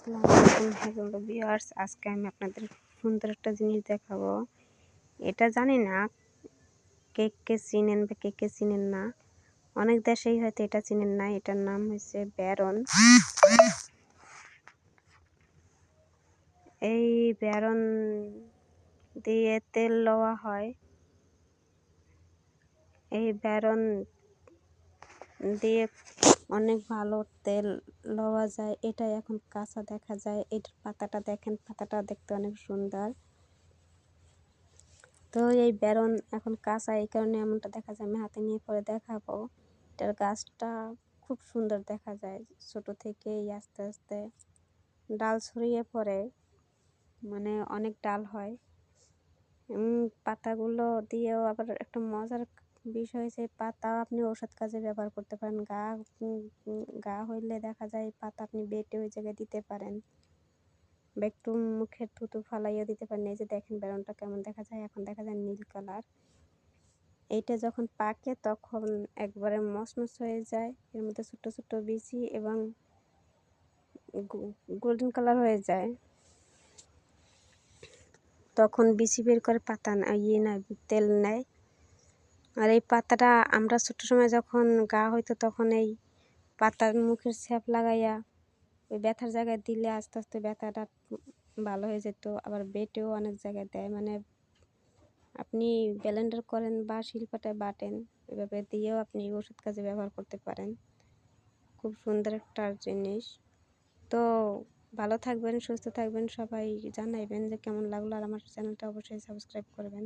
আসসালামু আলাইকুম hello viewers আজকে আমি আপনাদের সুন্দর একটা জিনিস দেখাবো। এটা জানি না কে কে চিনেন বা কে কে চিনেন না। অনেক দেশেই হয়তো এটা চিনেন না, এটার নাম হচ্ছে ব্যারন। এই ব্যারন দিয়ে তেল লওয়া হয়। এই ব্যারন দিয়ে অনেক ভালো তেল লওয়া যায় এটা এখন কাঁচা দেখা যায়। এটার পাতাটা দেখেন, পাতাটা দেখতে অনেক সুন্দর। তো এই বেরন এখন কাঁচা, এই কারণে এমনটা দেখা যায়। আমি হাতে নিয়ে পরে দেখাবো। এটার গাছটা খুব সুন্দর দেখা যায় ছোট থেকেই, আস্তে আস্তে। ডাল ছড়িয়ে পড়ে মানে অনেক ডাল হয়। পাতাগুলো দিয়েও আবার একটা মজার বিষয় হয়েছে পাতা আপনি ঔষধ কাজে ব্যবহার করতে পারেন। গা গা হইলে দেখা যায় পাতা আপনি বেটে ওই জায়গায় দিতে পারেন। বা একটু মুখের থুতু ফালাইও দিতে পারেন। এই যে দেখেন বেরনটা কেমন দেখা যায়। এখন দেখা যায় নীল কালার। এইটা যখন পাকে তখন একবারে মসমস হয়ে যায়। এর মধ্যে ছোট্ট ছোট্ট বিচি এবং গোল্ডেন কালার হয়ে যায়। তখন বিচি বের করে পাতা ইয়ে না তেল নেয়। আর এই পাতাটা আমরা ছোটো সময় যখন গা হইতো তখন এই পাতার মুখের স্যাপ লাগাইয়া ওই ব্যথার জায়গায় দিলে আস্তে আস্তে ব্যথাটা ভালো হয়ে যেত। আবার বেটেও অনেক জায়গায় দেয়। মানে আপনি ব্যালেন্ডার করেন বা শিল্পাটায় বাটেন, এভাবে দিয়েও আপনি ওষুধ কাজে ব্যবহার করতে পারেন। খুব সুন্দর একটা জিনিস। তো ভালো থাকবেন, সুস্থ থাকবেন সবাই। জানাইবেন যে কেমন লাগল। আর আমার চ্যানেলটা অবশ্যই সাবস্ক্রাইব করবেন।